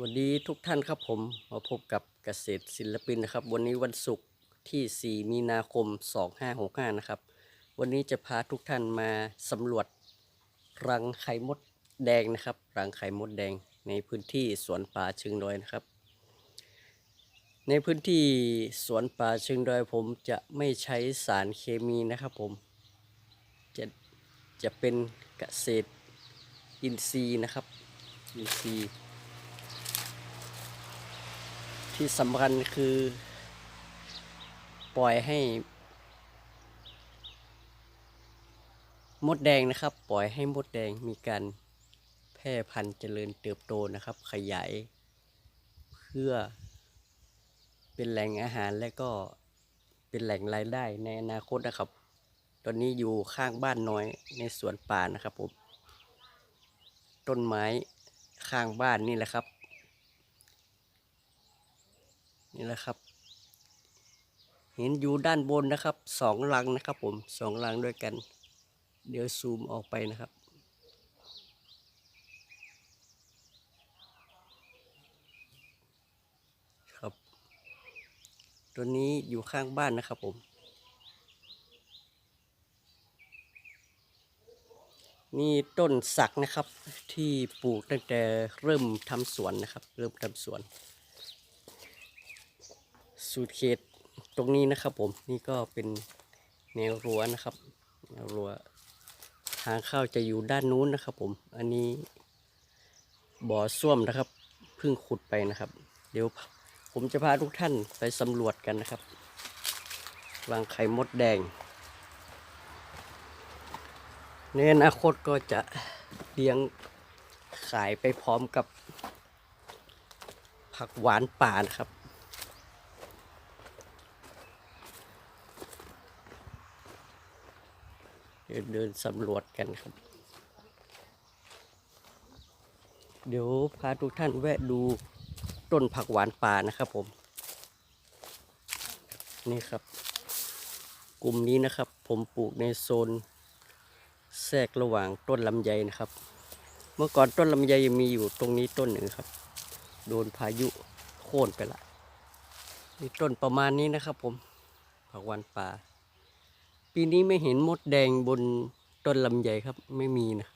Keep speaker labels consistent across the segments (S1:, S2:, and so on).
S1: วัสดีทุกท่านครับผมมาพบกับเกษตรศิลปินนะครับ วันนี้วันศุกร์ที่ 4 มีนาคม 2565 นะครับ วันนี้จะพาทุกท่านมาสำรวจรังไข่มดแดงนะครับ รังไข่มดแดงในพื้นที่สวนป่าเชิงดอยนะครับ ในพื้นที่สวนป่าเชิงดอยผมจะไม่ใช้สารเคมีนะครับผม จะจะเป็นเกษตรอินทรีย์นะครับอินทรีย์ ที่สำคัญคือ ปล่อยให้ มดแดงนะครับ ปล่อยให้มดแดงมีการแพร่พันธุ์เจริญเติบโตนะครับ ขยาย เพื่อเป็นแหล่งอาหารและก็เป็นแหล่งรายได้ในอนาคตนะครับ ตอนนี้อยู่ข้างบ้านน้อยในสวนป่านะครับผม ต้นไม้ข้างบ้านนี่แหละครับ นี่แหละครับ เห็นอยู่ด้านบนนะครับสองลังนะครับ ผมสองลังด้วยกัน เดี๋ยวซูมออกไปนะครับครับตัวนี้อยู่ข้างบ้านนะครับผมนี่ต้นสักนะครับที่ปลูกตั้งแต่เริ่มทำสวนนะครับ เริ่มทำสวน สูตรเขตตรงนี้นะครับผมนี่ก็เป็นแนวรั้วนะครับแนวรั้วทางเข้าจะอยู่ด้านนู้นนะครับ ผมอันนี้บ่อส้วมนะครับเพิ่งขุดไปนะครับ เดี๋ยวผมจะพาทุกท่านไปสำรวจกันนะครับรังไข่มดแดงในอนาคตก็จะเลี้ยงขายไปพร้อมกับผักหวานป่านะครับ เดินสำรวจกันครับ เดี๋ยวพาทุกท่านแวะดูต้นผักหวานป่านะครับผม นี่ครับ กลุ่มนี้นะครับ ผมปลูกในโซน แทรกระหว่างต้นลำไยนะครับ เมื่อก่อนต้นลำไยมีอยู่ตรงนี้ต้นหนึ่งครับ โดนพายุโค่นไปละนี่ต้นประมาณนี้นะครับผมผักหวานป่า ปีนี้ไม่เห็นมดแดงบนต้นลำไยครับ ไม่มีนะ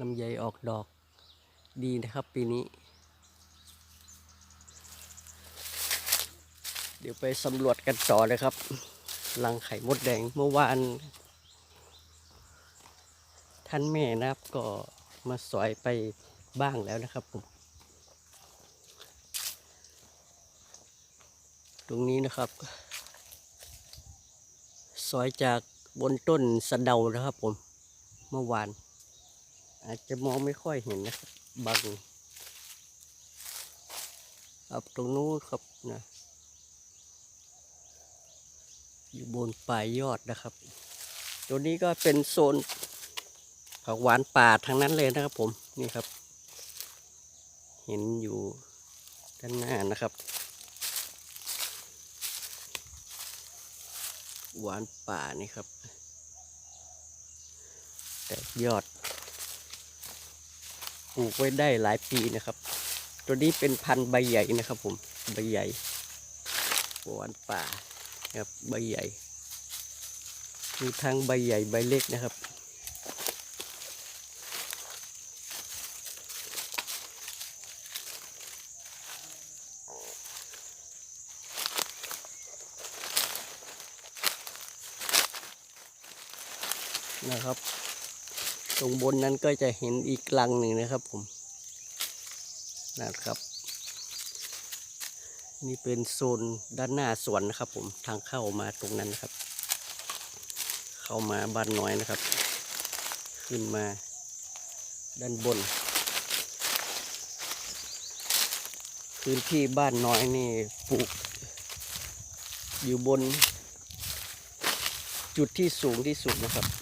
S1: ลำไยออกดอกดีนะครับ ปีนี้ เดี๋ยวไปสำรวจกันต่อเลยครับรังไข่มดแดงเมื่อวานท่านแม่นะครับก็มาสอยไปบ้างแล้วนะครับผมตรงนี้นะครับ สอยจากบนต้นสะเดานะครับผมเมื่อวาน อาจจะมองไม่ค่อยเห็นนะครับบังครับตรงนู้นครับนะอยู่บนปลายยอดนะครับ ตัวนี้ก็เป็นโซนผักหวานป่าทั้งนั้นเลยนะครับผมนี่ครับ เห็นอยู่ด้านหน้านะครับ หวานป่านี่ครับ แตกยอดปลูกไว้ได้หลายปีนะครับ ตัวนี้เป็นพันธุ์ใบใหญ่นะครับ ผมใบใหญ่หวานป่าครับใบใหญ่มีทั้งใบใหญ่ใบเล็กนะครับ นะครับ ตรงบนนั้นก็จะเห็นอีกลังหนึ่งนะครับผมนะครับ นี่เป็นโซนด้านหน้าสวนนะครับ ผมทางเข้ามาตรงนั้นนะครับ เข้ามาบ้านน้อยนะครับ ขึ้นมาด้านบน พื้นที่บ้านน้อยนี่ปลูก อยู่บน จุดที่สูงที่สุดนะครับ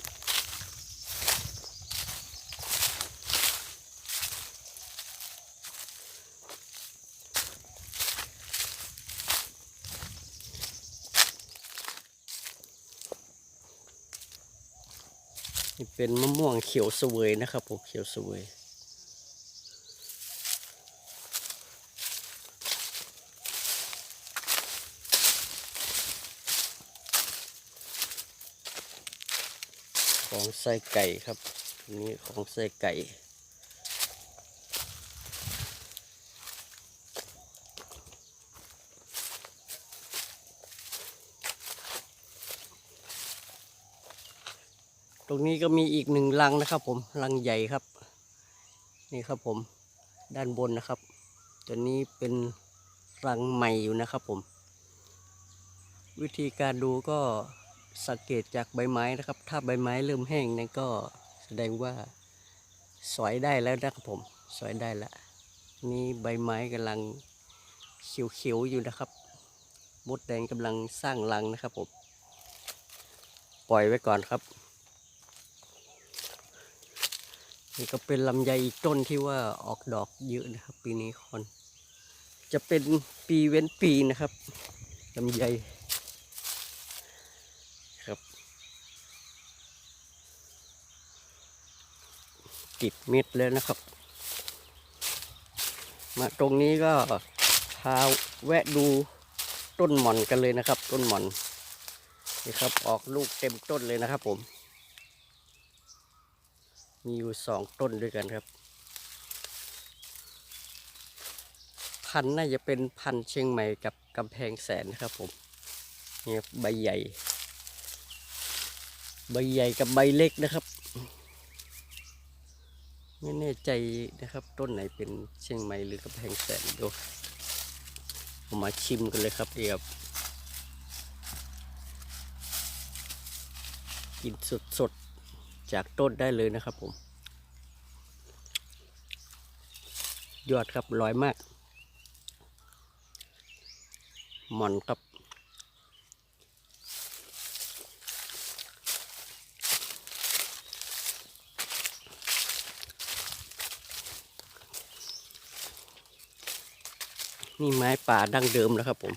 S1: ี่เป็นมะม่วงเขียวสวยนะครับผมเขียวสวยของไส้ไก่ครับ นี่ของไส้ไก่ ตรงนี้ก็มีอีกหนึ่งรังนะครับผมรังใหญ่ครับ นี่ครับผมด้านบนนะครับ ตัวนี้เป็นรังใหม่อยู่นะครับผม วิธีการดูก็สังเกตจากใบไม้นะครับ ถ้าใบไม้เริ่มแห้งนั่นก็แสดงว่าสอยได้แล้วนะครับผมสอยได้แล้วนี่ใบไม้กำลังเขียวๆอยู่นะครับมดแดงกำลังสร้างรังนะครับผมปล่อยไว้ก่อนครับ นี่ก็เป็นลำไยอีกต้นที่ว่าออกดอกเยอะนะครับ ปีนี้คนจะเป็นปีเว้นปีนะครับลำไยครับติดเม็ดแล้วนะครับ มาตรงนี้ก็พาแวะดูต้นหม่อนกันเลยนะครับ ต้นหม่อนนี่ครับออกลูกเต็มต้นเลยนะครับผม มีอยู่สองต้นด้วยกันครับ พันน่าจะเป็นพันเชียงใหม่กับกำแพงแสนนะครับผมนี่ครับใบใหญ่ ใบใหญ่กับใบเล็กนะครับ ไม่แน่ใจนะครับ ต้นไหนเป็นเชียงใหม่หรือกำแพงแสนดูเอามาชิมกันเลยครับเดียบกินสดๆ จากต้นได้เลยนะครับผม ยอดครับลอยมากหมอนครับนี่ไม้ป่าดั้งเดิมนะครับผม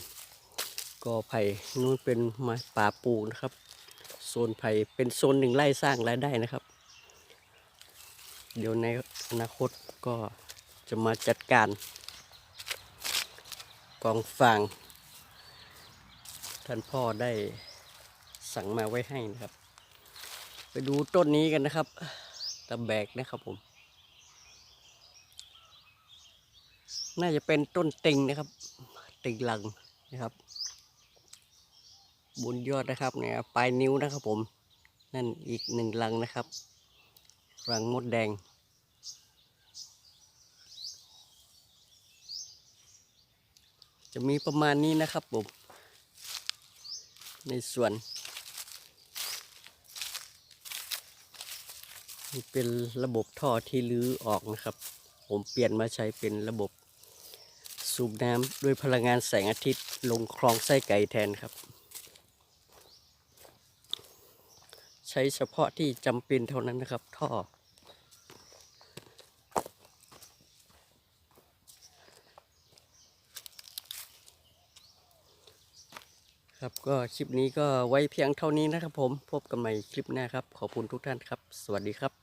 S1: กอไผ่นู้นเป็นไม้ป่าปูนะครับ โซนไผ่เป็นโซนหนึ่งไร่สร้างรายได้นะครับ เดี๋ยวในอนาคตก็จะมาจัดการ กองฟาง ท่านพ่อได้สั่งมาไว้ให้นะครับ ไปดูต้นนี้กันนะครับตะแบกนะครับผม น่าจะเป็นต้นต็งนะครับต็งลังนะครับ บนยอดนะครับเนี่ยปลายนิ้วนะครับผม นั่นอีกหนึ่งลังนะครับ รังมดแดง จะมีประมาณนี้นะครับผม ในส่วนนี่เป็นระบบท่อที่ลื้อออกนะครับ ผมเปลี่ยนมาใช้เป็นระบบสูบน้ำด้วยพลังงานแสงอาทิตย์ลงคลองไส้ไก่แทนครับ ใช้เฉพาะที่จำเป็นเท่านั้นนะครับ ท่อ ครับก็คลิปนี้ก็ไว้เพียงเท่านี้นะครับผม พบกันใหม่คลิปหน้าครับ ขอบคุณทุกท่านครับ สวัสดีครับ